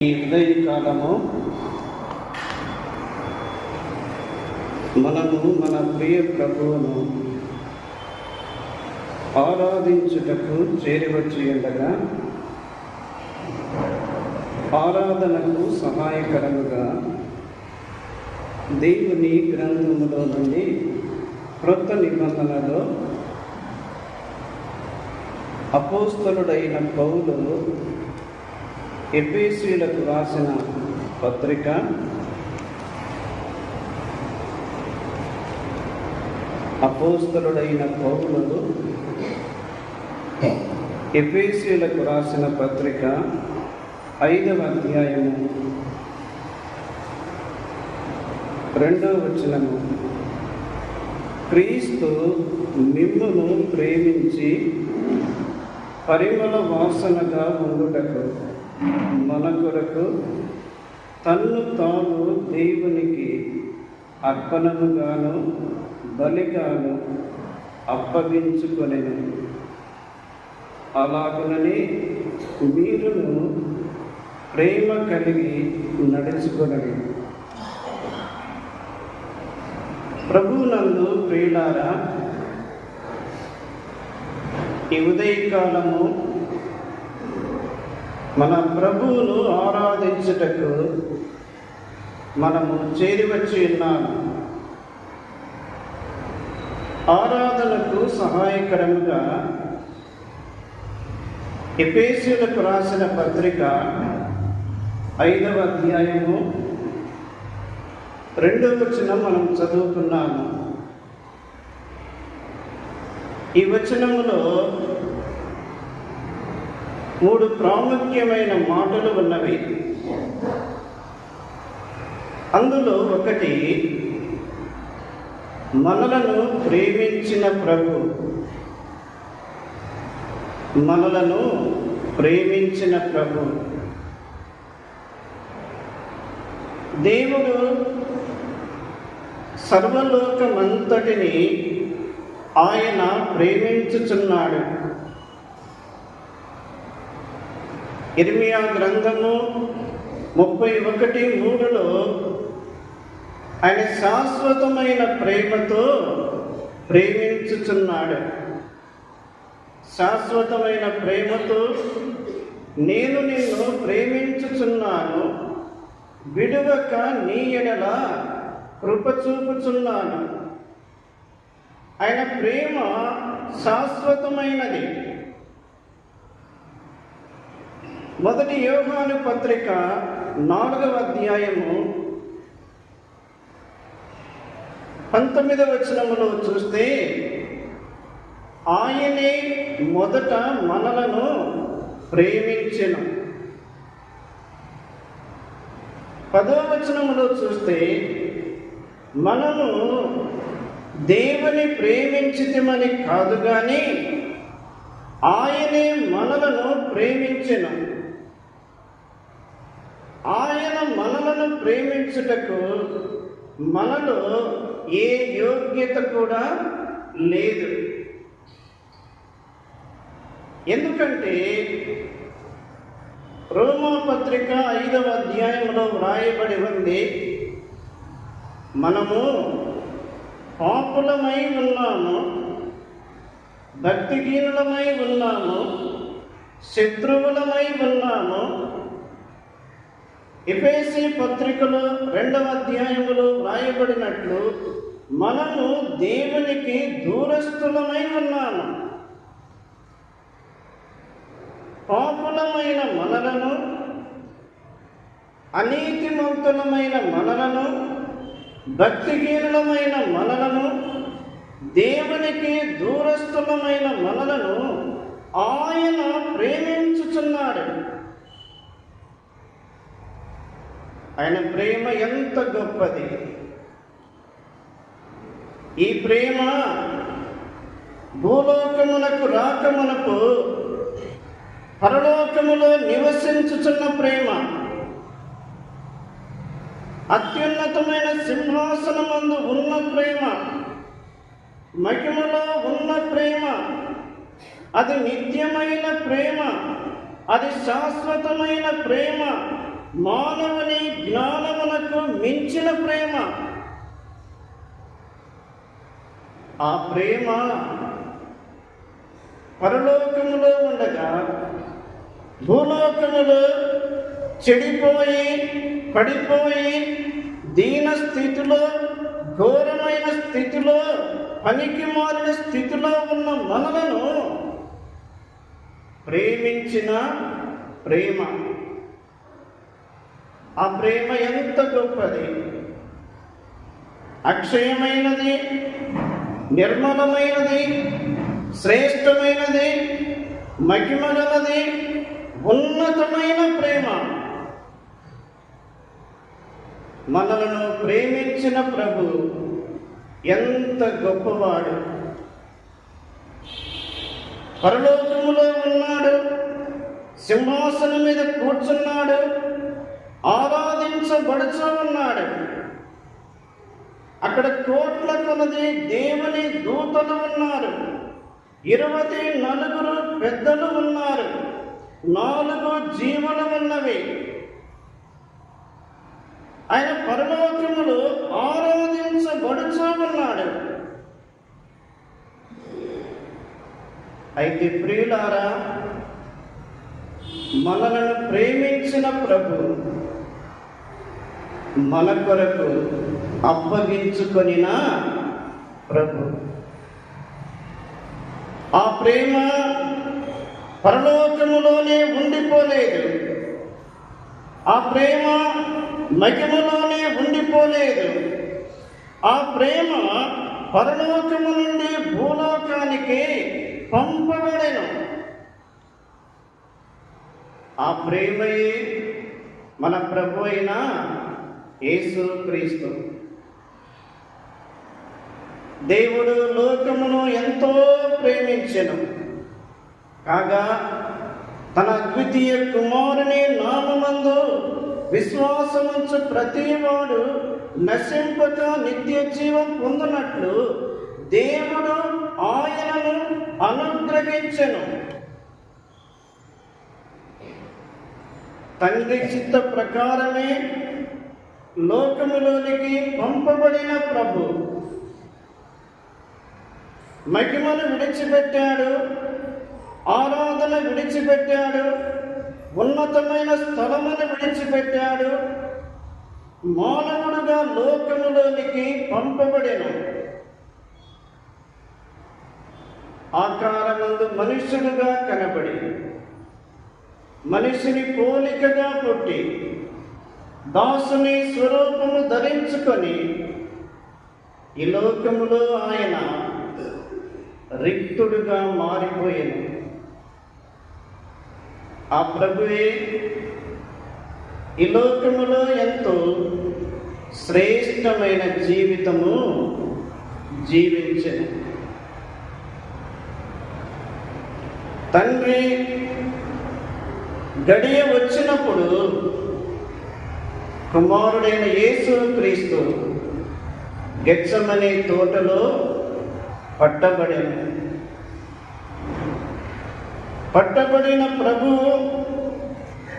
ఈ ఉదయకాలము మనము మన ప్రియ ప్రభువును ఆరాధించుటకు చేరివచ్చి ఉండగా ఆరాధనకు సహాయకరముగా దేవుని గ్రంథములో నుండి క్రొత్త నిబంధనలో అపోస్తలుడైన పౌలు ఎఫీసీలకు రాసిన పత్రిక అపోస్తలుడైన పౌరులు ఎఫీసీలకు రాసిన పత్రిక ఐదవ అధ్యాయము రెండవ వచనము. క్రీస్తు నిమ్మును ప్రేమించి పరిమళ వాసనగా ఉండుటకు మన కొరకు తన్ను తాను దేవునికి అర్పణముగాను బలిగాను అప్పగించుకొనెను. అలాగనని మీరును ప్రేమ కలిగి నడుచుకొనని. ప్రభునందు ప్రియులారా ఈ ఉదయకాలము మన ప్రభువును ఆరాధించుటకు మనము చేరివచ్చి ఉన్నాము. ఆరాధనకు సహాయకరముగా ఎపేసులకు రాసిన పత్రిక ఐదవ అధ్యాయము రెండవ వచనం మనం చదువుకున్నాము. ఈ వచనములో మూడు ప్రాముఖ్యమైన మాటలు ఉన్నవి. అందులో ఒకటి మనలను ప్రేమించిన ప్రభు. మనలను ప్రేమించిన ప్రభు. దేవుడు సర్వలోకమంతటిని ఆయన ప్రేమించుచున్నాడు. ఇర్మియా గ్రంథము ముప్పై ఒకటి మూడులో ఆయన శాశ్వతమైన ప్రేమతో ప్రేమించుచున్నాడు. శాశ్వతమైన ప్రేమతో నేను నిన్ను ప్రేమించుచున్నాను విడువక నీ ఎడల కృప చూపుచున్నాను. ఆయన ప్రేమ శాశ్వతమైనది. మొదటి యోగాను పత్రిక నాలుగవ అధ్యాయము పంతొమ్మిదవ వచనములో చూస్తే ఆయనే మొదట మనలను ప్రేమించిన. పదవ వచనములో చూస్తే మనము దేవుని ప్రేమించితమని కాదు కానీ ఆయనే మనలను ప్రేమించెను. ఆయన మనలను ప్రేమించుటకు మనలో ఏ యోగ్యత కూడా లేదు. ఎందుకంటే రోమపత్రిక ఐదవ అధ్యాయంలో వ్రాయబడి ఉంది మనము పాపులమై ఉన్నాము భక్తిహీనులమై ఉన్నాము శత్రువులమై ఉన్నాము ఎఫేసి పత్రికలో రెండవ అధ్యాయములో వ్రాయబడినట్లు మనము దేవునికి దూరస్థులమై ఉన్నాము. పాపులమైన మనలను అనీతిమంతులమైన మనలను భక్తిహీనులమైన మనలను దేవునికి దూరస్థులమైన మనలను ఆయన ప్రేమించుచున్నాడు. ఆయన ప్రేమ ఎంత గొప్పది. ఈ ప్రేమ భూలోకమునకు రాకమునకు పరలోకములో నివసించుచున్న ప్రేమ. అత్యున్నతమైన సింహాసనమందు ఉన్న ప్రేమ. మహిమలో ఉన్న ప్రేమ. అది నిత్యమైన ప్రేమ. అది శాశ్వతమైన ప్రేమ. మానవుని జ్ఞానమునకు మించిన ప్రేమ. ఆ ప్రేమ పరలోకములో ఉండగా భూలోకములో చెడిపోయి పడిపోయి దీన స్థితిలో ఘోరమైన స్థితిలో పనికి మారిన స్థితిలో ఉన్న మనలను ప్రేమించిన ప్రేమ. ఆ ప్రేమ ఎంత గొప్పది? అక్షయమైనది నిర్మలమైనది శ్రేష్టమైనది మహిమగలది ఉన్నతమైన ప్రేమ. మనలను ప్రేమించిన ప్రభు ఎంత గొప్పవాడు. పరలోకములో ఉన్నాడు సింహాసనం మీద కూర్చున్నాడు ఆరాధించబడుచు ఉన్నాడు అక్కడ కోట్ల కొలది దేవుని దూతలు ఉన్నారు. ఇరవై నలుగురు పెద్దలు ఉన్నారు. నాలుగు జీవులు ఉన్నవి. ఆయన పరలోకములు ఆరాధించబడుచు ఉన్నాడు అయితే ప్రియులారా మనలను ప్రేమించిన ప్రభు మన కొరకు అప్పగించుకొనిన ప్రభు. ఆ ప్రేమ పరలోకములోనే ఉండిపోలేదు. ఆ ప్రేమ మహిమలోనే ఉండిపోలేదు. ఆ ప్రేమ పరలోకము నుండి భూలోకానికి పంపబడను. ఆ ప్రేమయే మన ప్రభు అయిన యేసు క్రీస్తు. దేవుడు లోకమును ఎంతో ప్రేమించెను. కాగా తన అద్వితీయ కుమారుని నామమందు విశ్వాసముంచు ప్రతివాడు నశింపక నిత్య జీవం పొందినట్లు దేవుడు ఆయనను అనుగ్రహించెను. తండ్రి చిత్త ప్రకారమే లోకములోనికి పంపబడిన ప్రభు. మహిమను విడిచిపెట్టాడు ఆరాధన విడిచిపెట్టాడు ఉన్నతమైన స్థలమును విడిచిపెట్టాడు మానవుడుగా లోకములోనికి పంపబడిన. ఆకారమందు మనుష్యుడుగా కనబడి మనిషిని పోలికగా పుట్టి దాసుని స్వరూపము ధరించుకొని ఈ లోకములో ఆయన రిక్తుడుగా మారిపోయాను ఆ ప్రభువే ఈ లోకములో ఎంతో శ్రేష్టమైన జీవితము జీవించను తండ్రి గడియ వచ్చినప్పుడు కుమారుడైన యేసు క్రీస్తు గెచ్చమనే తోటలో పట్టబడిన. పట్టబడిన ప్రభు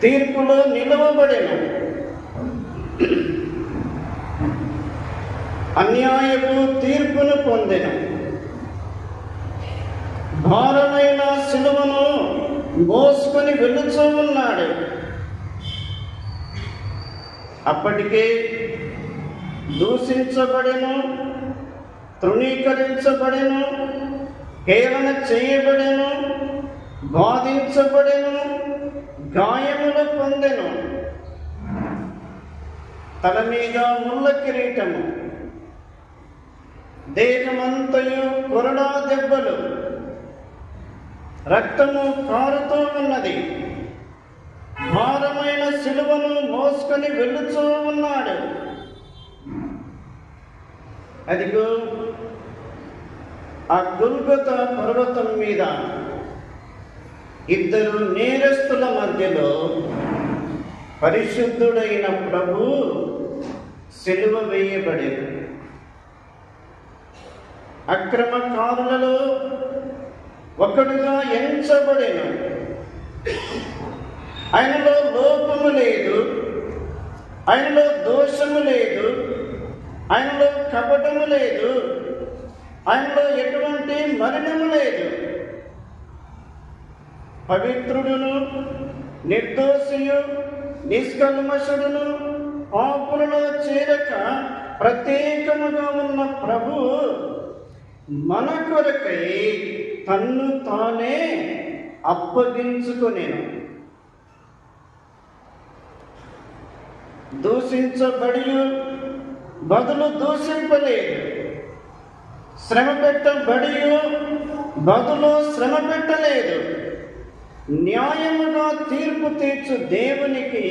తీర్పులో నిలవబడిన. అన్యాయపు తీర్పును పొందిన. భారమైన శిలువను మోసుకొని వెలుచూ ఉన్నాడు. అప్పటికే దూషించబడెను తృణీకరించబడెను హేళన చేయబడెను బాధించబడెను గాయములు పొందెను. తల మీద ముళ్ళ కిరీటము దేహమంతయు కొరడా దెబ్బలు రక్తము కారుతూ ఉన్నది. భారమైన శిలువను మోసుకొని వెళ్ళుచూ ఉన్నాడు. అదిగో ఆ దుర్గత పర్వతం మీద ఇద్దరు నేరస్తుల మధ్యలో పరిశుద్ధుడైన ప్రభు సిలువ వేయబడేది అక్రమకారులలో ఒకడుగా ఎంచబడేను. ఆయనలో లోపము లేదు. ఆయనలో దోషము లేదు. ఆయనలో కపటము లేదు. ఆయనలో ఎటువంటి మరణము లేదు. పవిత్రుడును నిర్దోషియు నిష్కల్మషుడును ఆపులలో చేరక ప్రత్యేకముగా ఉన్న ప్రభు మన కొరకై తన్ను తానే అప్పగించుకునేను. దూషించబడి బదులు దూషింపలేదు శ్రమ పెట్టబడి బదులు శ్రమ పెట్టలేదు. న్యాయముగా తీర్పు తీర్చు దేవునికి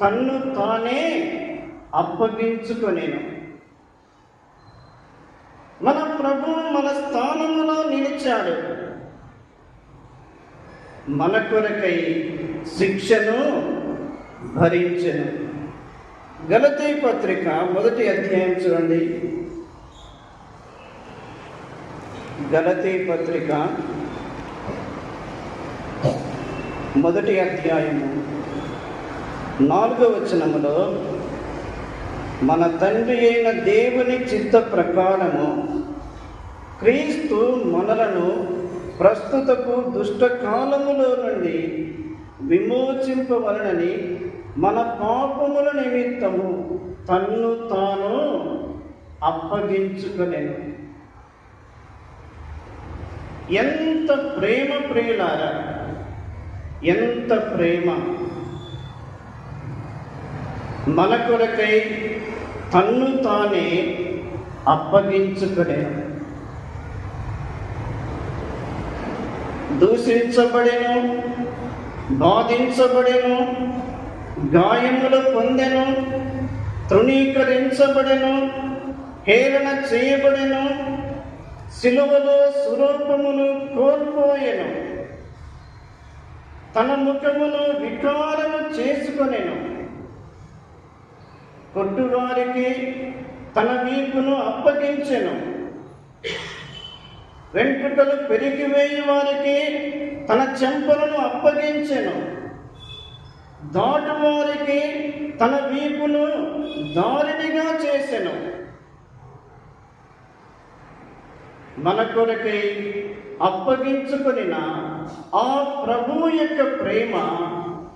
తన్ను తానే అప్పగించుకొనేను. మన ప్రభు మన స్థానములో నిలిచాడు. మన కొరకై శిక్షను భరించను. గలతీ పత్రిక మొదటి అధ్యాయం చూడండి. గలతీ పత్రిక మొదటి అధ్యాయము నాలుగవ వచనములో మన తండ్రి అయిన దేవుని చిత్త ప్రకారము క్రీస్తు మనలను ప్రస్తుతపు దుష్ట కాలములో నుండి విమోచింపవలనని మన పాపముల నిమిత్తము తన్ను తాను అప్పగించుకొనెను. ఎంత ప్రేమ ప్రియులారా ఎంత ప్రేమ. మన కొరకై తన్ను తానే అప్పగించుకునే దూషించబడెను బాధించబడెను గాయములు పొందెను తృణీకరించబడెను హేళన చేయబడెను సిలువలో స్వరూపమును కోల్పోయెను. తన ముఖమును వికారము చేసుకొనెను. కొట్టువారికి తన వీపును అప్పగించెను. వెంట్రుకలు పెరిగివేయి వారికి తన చెంపలను అప్పగించెను. దాటువారికి తన వీపును దారినిగా చేసెను. మన కొరకై అప్పగించుకొనిన ఆ ప్రభువు యొక్క ప్రేమ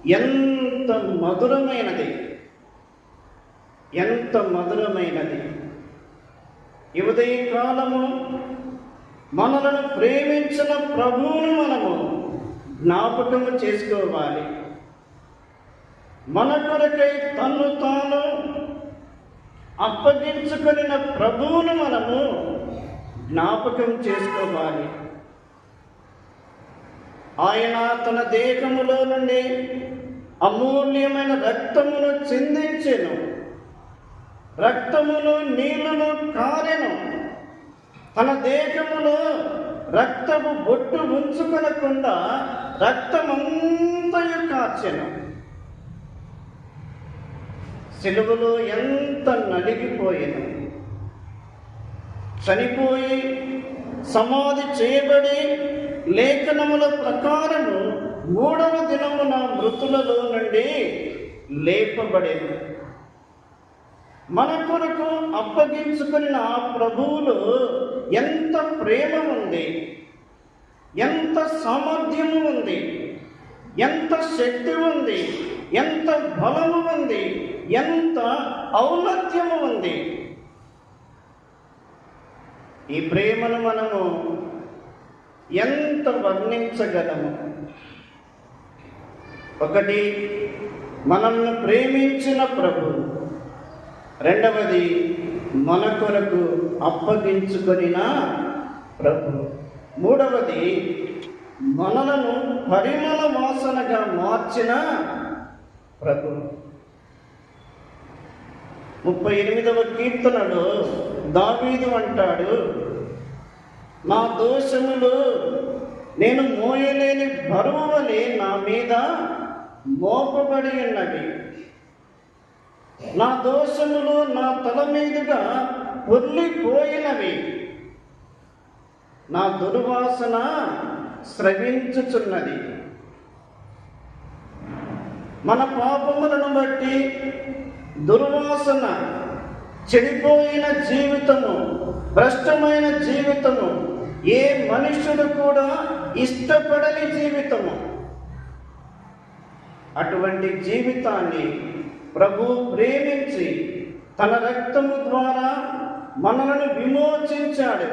ఎంత మధురమైనది. ఎంత మధురమైనది. ఉదయం కాలము మనలను ప్రేమించిన ప్రభువును మనము జ్ఞాపకము చేసుకోవాలి. మన కొరకై తన్ను తాను అప్పగించుకొనిన ప్రభువును మనము జ్ఞాపకం చేసుకోవాలి. ఆయన తన దేహములో నుండి అమూల్యమైన రక్తమును చిందించెను. రక్తమును నీళ్ళను కారెను. తన దేహములో రక్తము బొట్టు ఉంచుకొనకుండా రక్తమంతయు కార్చెను సెలవులో ఎంత నలిగిపోయాను చనిపోయి సమాధి చేయబడి లేఖనముల ప్రకారము మూడవ దినమున మృతులలో నుండి లేపబడేది మన కొరకు అప్పగించుకున్న ఆ ప్రభువులో ఎంత ప్రేమ ఉంది ఎంత సామర్థ్యము ఉంది ఎంత శక్తి ఉంది ఎంత బలము ఉంది ఎంత ఔన్నత్యము ఉంది. ఈ ప్రేమను మనము ఎంత వర్ణించగలము? ఒకటి మనల్ని ప్రేమించిన ప్రభు. రెండవది మన కొరకు అప్పగించుకొనిన ప్రభు. మూడవది మనలను పరిమళ వాసనగా మార్చిన ప్రభు ముప్పై ఎనిమిదవ కీర్తనలో దావీదు అంటాడు నా దోషములు నేను మోయలేని బరువు వలె నా మీద మోపబడి ఉన్నవి. నా దోషములు నా తల మీదుగా పొర్లిపోయినవి నా దుర్వాసన స్రవించుచున్నది. మన పాపములను బట్టి దుర్వాసన చెడిపోయిన జీవితము భ్రష్టమైన జీవితము ఏ మనుష్యుడు కూడా ఇష్టపడని జీవితము. అటువంటి జీవితాన్ని ప్రభు ప్రేమించి తన రక్తము ద్వారా మనలను విమోచించాడు.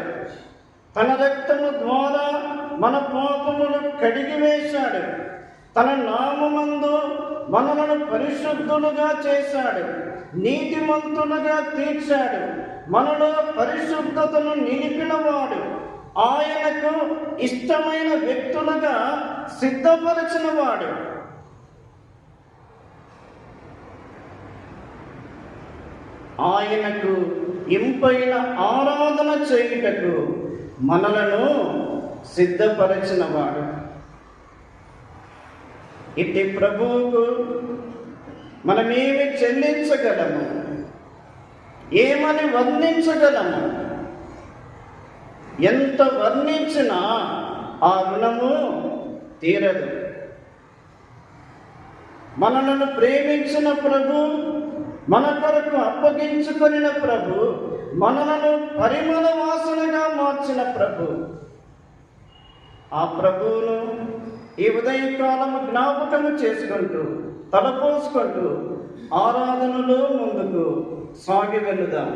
తన రక్తము ద్వారా మన పాపములు కడిగివేశాడు. తన నామందు మనలను పరిశుద్ధులుగా చేశాడు నీతిమంతులుగా తీర్చాడు మనలో పరిశుద్ధతను నిలిపినవాడు. ఆయనకు ఇష్టమైన వ్యక్తులుగా సిద్ధపరచినవాడు. ఆయనకు ఇంపైన ఆరాధన చేయుటకు మనలను సిద్ధపరచినవాడు. ఇట్టి ప్రభువుకు మనమేమి చెల్లించగలము? ఏమని వర్ణించగలము? ఎంత వర్ణించినా ఆ రుణము తీరదు. మనలను ప్రేమించిన ప్రభు మన కొరకు అప్పగించుకొనిన ప్రభు మనలను పరిమళ వాసనగా మార్చిన ప్రభు. ఆ ప్రభువును ఈ ఉదయకాలము జ్ఞాపకము చేసుకుంటూ తలపోసుకుంటూ ఆరాధనలో ముందుకు సాగి వెళుదాం.